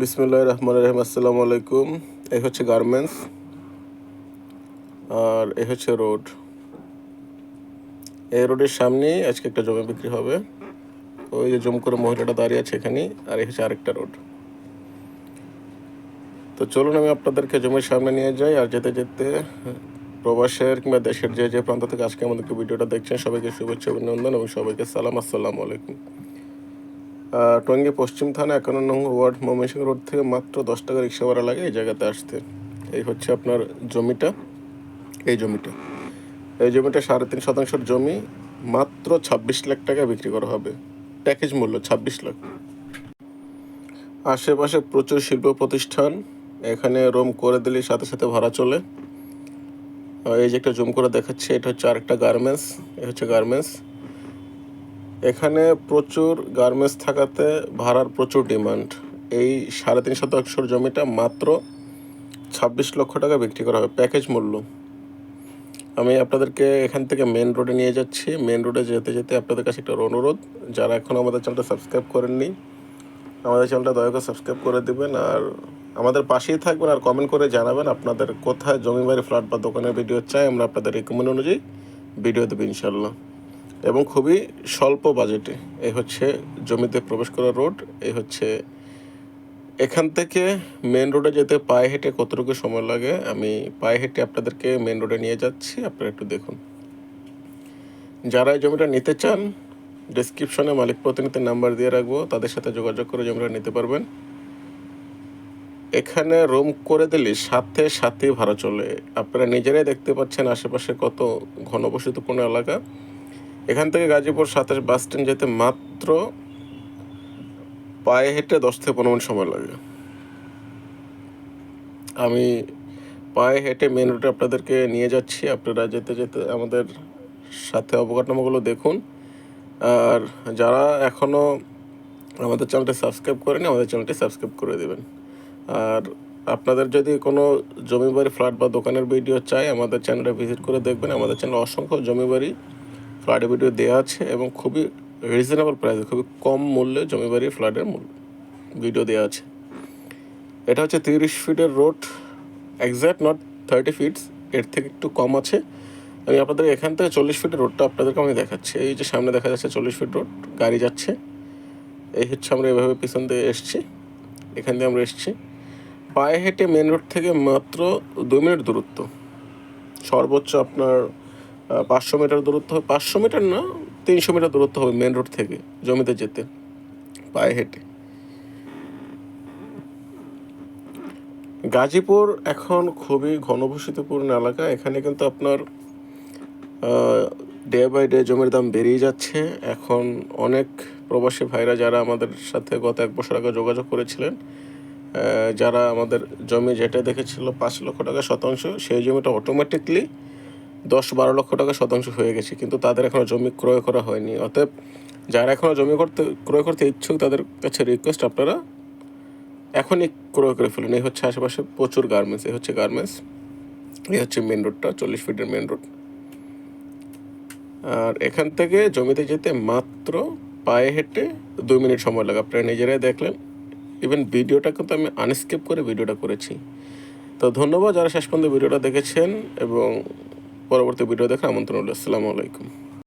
বিসমুল্লাহ রহমান রহিম, আসসালামু আলাইকুম। এই হচ্ছে গার্মেন্টস, আর এই হচ্ছে রোড। এই রোডের সামনেই আজকে একটা জমি বিক্রি হবে। ওই যে জম করে মহিলাটা দাঁড়িয়ে আছে এখানে, আর এই হচ্ছে আরেকটা রোড। তো চলুন আমি আপনাদেরকে জমির সামনে নিয়ে যাই, আর যেতে যেতে প্রবাসের কিংবা দেশের যে যে প্রান্ত থেকে আজকে আমাদেরকে ভিডিওটা দেখছেন, সবাইকে শুভেচ্ছা, অভিনন্দন, এবং সবাইকে সালাম, আসসালামু আলাইকুম। টঙ্গী পশ্চিম থানা একান্ন নং ওয়ার্ড ময়মনসিংহ রোড থেকে মাত্র দশ টাকা রিক্সা ভাড়া লাগে এই জায়গাতে আসতে। এই হচ্ছে আপনার জমিটা। এই জমিটা। এই জমিটা সাড়ে তিন শতাংশের জমি, মাত্র ছাব্বিশ লাখ টাকা বিক্রি করা হবে। প্যাকেজ মূল্য ছাব্বিশ লাখ। আশেপাশে প্রচুর শিল্প প্রতিষ্ঠান, এখানে রুম করে দিলে সাথে সাথে ভাড়া চলে। এই যে একটা জুম করে দেখাচ্ছে, এটা হচ্ছে আরেকটা গার্মেন্টস এটা হচ্ছে গার্মেন্টস। এখানে প্রচুর গার্মেন্টস থাকাতে ভাড়ার প্রচুর ডিমান্ড। এই সাড়ে তিন শতাংশের জমিটা মাত্র ছাব্বিশ লক্ষ টাকা বিক্রি করা হবে, প্যাকেজ মূল্য। আমি আপনাদেরকে এখান থেকে মেন রোডে নিয়ে যাচ্ছি। মেন রোডে যেতে যেতে আপনাদের কাছে একটা অনুরোধ, যারা এখন আমাদের চ্যানেলটা সাবস্ক্রাইব করেননি, আমাদের চ্যানেলটা দয়া করে সাবস্ক্রাইব করে দিবেন। আর আমাদের পাশেই থাকবেন আর কমেন্ট করে জানাবেন আপনাদের কোথায় জমি বাড়ি, ফ্ল্যাট বা দোকানের ভিডিও চাই, আমরা আপনাদের রেকমেন্ড অনুযায়ী ভিডিও দেবো ইনশাল্লাহ এবং খুবই স্বল্প বাজেটে। এই হচ্ছে জমিতে প্রবেশ করা রোড, এই হচ্ছে এখান থেকে মেন রোডে যেতে পায়ে হেঁটে কতটুকু সময় লাগে, আমি পায়ে হেঁটে আপনাদেরকে মেন রোডে নিয়ে যাচ্ছি, আপনারা একটু দেখুন। যারা এই জমিটা নিতে চান ডিসক্রিপশনে মালিক প্রতিনিধির নাম্বার দিয়ে রাখব, তাদের সাথে যোগাযোগ করে জমিটা নিতে পারবেন। এখানে রুম করে দিলে সাথে সাথে ভাড়া চলে। আপনারা নিজেরাই দেখতে পাচ্ছেন আশেপাশে কত ঘনবসতিপূর্ণ এলাকা। এখান থেকে গাজীপুর সাতাশ বাস স্ট্যান্ড যেতে মাত্র পায়ে হেঁটে দশ থেকে পনেরো মিনিট সময় লাগে। আমি পায়ে হেঁটে মেন রোডে আপনাদেরকে নিয়ে যাচ্ছি। আপনারা যেতে যেতে আমাদের সাথে অবকাঠামোগুলো দেখুন। আর যারা এখনও আমাদের চ্যানেলটি সাবস্ক্রাইব করেনি আমাদের চ্যানেলটি সাবস্ক্রাইব করে দেবেন। আর আপনাদের যদি কোনো জমি বাড়ি ফ্ল্যাট বা দোকানের ভিডিও চাই, আমাদের চ্যানেলটা ভিজিট করে দেখবেন। আমাদের চ্যানেলে অসংখ্য জমি বাড়ি ফ্ল্যাটের ভিডিও দেওয়া আছে এবং খুবই রিজনেবল প্রাইসে খুবই কম মূল্যে জমি বাড়ি ফ্ল্যাটের মূল্য ভিডিও দেওয়া আছে। এটা হচ্ছে তিরিশ ফিটের road exact not thirty feets এর থেকে একটু কম আছে। আমি আপনাদের এখান থেকে চল্লিশ ফিটের রোডটা আপনাদেরকে আমি দেখাচ্ছি। এই যে সামনে দেখা যাচ্ছে চল্লিশ ফিট রোড, গাড়ি যাচ্ছে। এই হচ্ছে আমরা এভাবে পিছন দিয়ে এসছি, এখান দিয়ে আমরা এসছি। পায়ে হেঁটে মেন রোড থেকে মাত্র দু মিনিট দূরত্ব। সর্বোচ্চ আপনার পাঁচশো মিটার দূরত্ব হবে। পাঁচশো মিটার না, তিনশো মিটার দূরত্ব হবে মেন রোড থেকে, জমিতে যেতে, পায়ে হেঁটে। গাজীপুর এখন খুবই ঘনবসতিপূর্ণ এলাকা। এখানে কিন্তু আপনার ডে বাই ডে জমির দাম বেড়েই যাচ্ছে। এখন অনেক প্রবাসী ভাইরা যারা আমাদের সাথে গত এক বছর আগে যোগাযোগ করেছিলেন যারা আমাদের জমি যেটা দেখেছিল পাঁচ লক্ষ টাকা শতাংশ, সেই জমিটা অটোমেটিকলি দশ বারো লক্ষ টাকা শতাংশ হয়ে গেছে, কিন্তু তাদের এখনও জমি ক্রয় করা হয়নি। অতএব যারা এখনও জমি করতে, ক্রয় করতে ইচ্ছুক, তাদের কাছে রিকোয়েস্ট আপনারা এখনই ক্রয় করে ফেলুন। এই হচ্ছে আশেপাশে প্রচুর গার্মেন্টস এই হচ্ছে গার্মেন্টস এই হচ্ছে মেন রোডটা চল্লিশ ফিটের মেন রোড আর এখান থেকে জমিতে যেতে মাত্র পায়ে হেঁটে দুই মিনিট সময় লাগে। আপনারা নিজেরাই দেখলেন। ইভেন ভিডিওটা কিন্তু আমি আনস্কেপ করে ভিডিওটা করেছি। তো ধন্যবাদ যারা শেষ পর্যন্ত ভিডিওটা দেখেছেন এবং পরবর্তী ভিডিও দেখার আমন্ত্রণ রইল। আসসালামু আলাইকুম।